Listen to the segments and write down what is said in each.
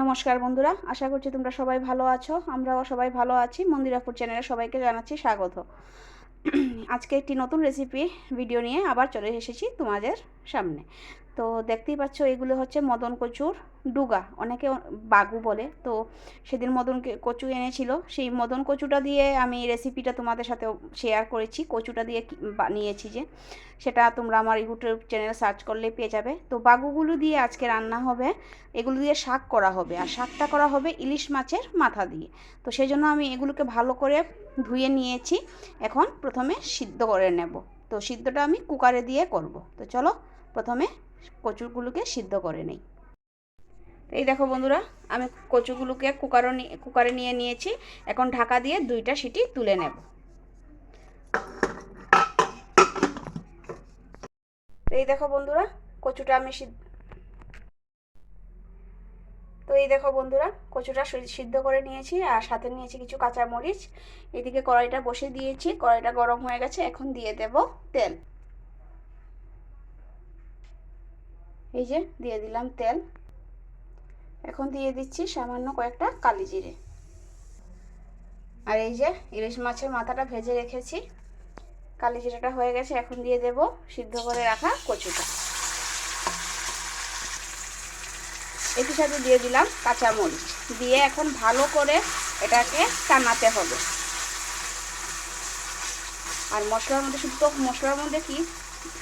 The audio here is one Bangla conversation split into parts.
নমস্কার বন্ধুরা, আশা করছি তোমরা সবাই ভালো আছো, আমরাও সবাই ভালো আছি, মন্দিরাপুর চ্যানেলে সবাইকে জানাচ্ছি স্বাগত। আজকে একটি নতুন রেসিপি ভিডিও নিয়ে আবার চলে এসেছি তোমাদের সামনে। তো দেখতেই পাচ্ছ, এগুলো হচ্ছে মদন কচুর ডুগা। অনেকে বাগু বলে। তো সেদিন মদন কচু এনেছিল। সেই মদন কচুটা দিয়ে আমি রেসিপিটা তোমাদের সাথে শেয়ার করেছি। কচুটা দিয়ে বানিয়েছি যে। সেটা তোমরা আমার ইউটিউব চ্যানেলে সার্চ করলে পেয়ে যাবে। তো বাগুগুলো দিয়ে আজকে রান্না হবে। এগুলো দিয়ে শাক করা হবে। আর শাকটা করা হবে ইলিশ মাছের মাথা দিয়ে। তো সেই জন্য আমি এগুলোকে ভালো করে ধুয়ে নিয়েছি। এখন প্রথমে সিদ্ধ করে নেব। তো সিদ্ধটা আমি কুকারে দিয়ে করব। তো চলো প্রথমে কচুগুলোকে সিদ্ধ করে নেই। এই দেখো বন্ধুরা, আমি কচুগুলোকে কুকারও নিয়ে কুকারে নিয়ে নিয়েছি। এখন ঢাকা দিয়ে দুইটা সিটি তুলে নেব। এই দেখো বন্ধুরা, কচুটা আমি তো এই দেখো বন্ধুরা, কচুটা সিদ্ধ করে নিয়েছি আর সাথে নিয়েছি কিছু কাঁচা মরিচ এদিকে কড়াইটা বসে দিয়েছি, কড়াইটা গরম হয়ে গেছে, এখন দিয়ে দেব তেল। এই যে দিয়ে দিলাম তেল। এখন দিয়ে দিচ্ছি সামান্য কয়েকটা কালি জিরে। আর এই যে ইলিশ মাছের মাথাটা ভেজে রেখেছি। কালি জিরাটা হয়ে গেছে, এখন দিয়ে দেব সিদ্ধ করে রাখা কচুটা। একই সাথে দিয়ে দিলাম কাঁচামরিচ। দিয়ে এখন ভালো করে এটাকে টানাতে হবে। আর মশলার মধ্যে শুধু তো মশলার মধ্যে কি?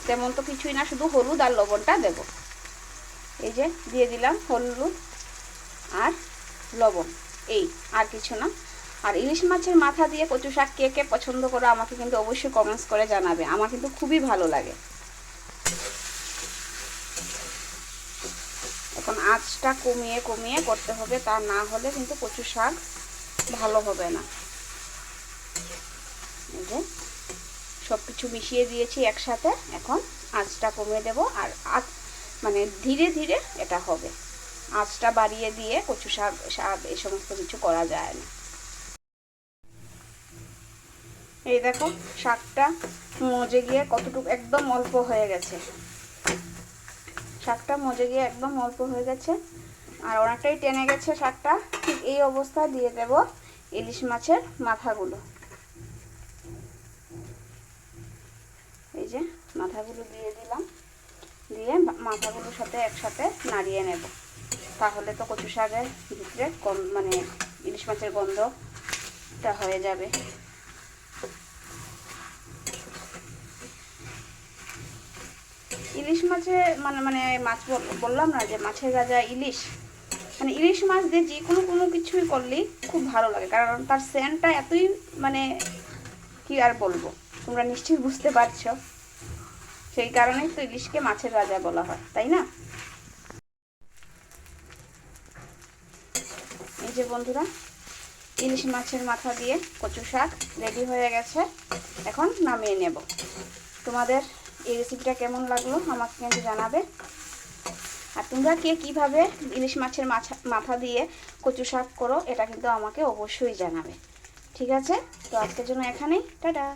তেমন তো কিছুই না, শুধু হলুদ আর লবণটা দেব। এই যে দিয়ে দিলাম হলুদ আর লবণ। এই, আর কিছু না। আর ইলিশ মাছের মাথা দিয়ে কচু শাক কে কে পছন্দ করো আমাকে কিন্তু অবশ্যই কমেন্টস করে জানাবে। আমার কিন্তু খুবই ভালো লাগে। এখন আঁচটা কমিয়ে কমিয়ে করতে হবে, তা না হলে কিন্তু কচু শাক ভালো হবে না। সব কিছু মিশিয়ে দিয়েছি একসাথে। এখন আঁচটা কমিয়ে দেব। আর আঁচ মানে ধীরে ধীরে এটা হবে। আঁচটা বাড়িয়ে দিয়ে কচু শাক শাক, এই সমস্ত কিছু করা যায় না। এই দেখো, শাকটা মজে গিয়ে কতটুকু একদম অল্প হয়ে গেছে। শাকটা মজে গিয়ে একদম অল্প হয়ে গেছে। আর অনেকটাই টেনে গেছে শাকটা। ঠিক এই অবস্থা দিয়ে দেব ইলিশ মাছের মাথাগুলো। এই যে মাথাগুলো দিয়ে দিলাম। দিয়ে মাথাগুলোর সাথে একসাথে নাড়িয়ে নেব। তাহলে তো কচু শাকের ভিতরে কম মানে ইলিশ মাছের গন্ধটা হয়ে যাবে। ইলিশ মাছে মানে মানে মাছ বল- বললাম না যে মাছের রাজা ইলিশ। মানে ইলিশ মাছ দিয়ে যে কোনো কোনো কিছুই করলেই খুব ভালো লাগে। কারণ তার সেন্টটা এতই মানে কি আর বলব? তোমরা নিশ্চয়ই বুঝতে পারছ। সেই কারণেই তো ইলিশকে মাছের রাজা বলা হয়, তাই না? এই যে বন্ধুরা, ইলিশ মাছের মাথা দিয়ে কচু শাক রেডি হয়ে গেছে, এখন নামিয়ে নেব। তোমাদের এই রেসিপিটা কেমন লাগল আমাকে কিন্তু জানাবে। আর তোমরা কে কীভাবে ইলিশ মাছের মাছা, মাথা দিয়ে কচু শাক করো, এটা কিন্তু আমাকে অবশ্যই জানাবে। ঠিক আছে? তো আজকের জন্য এখানেই, টাটা!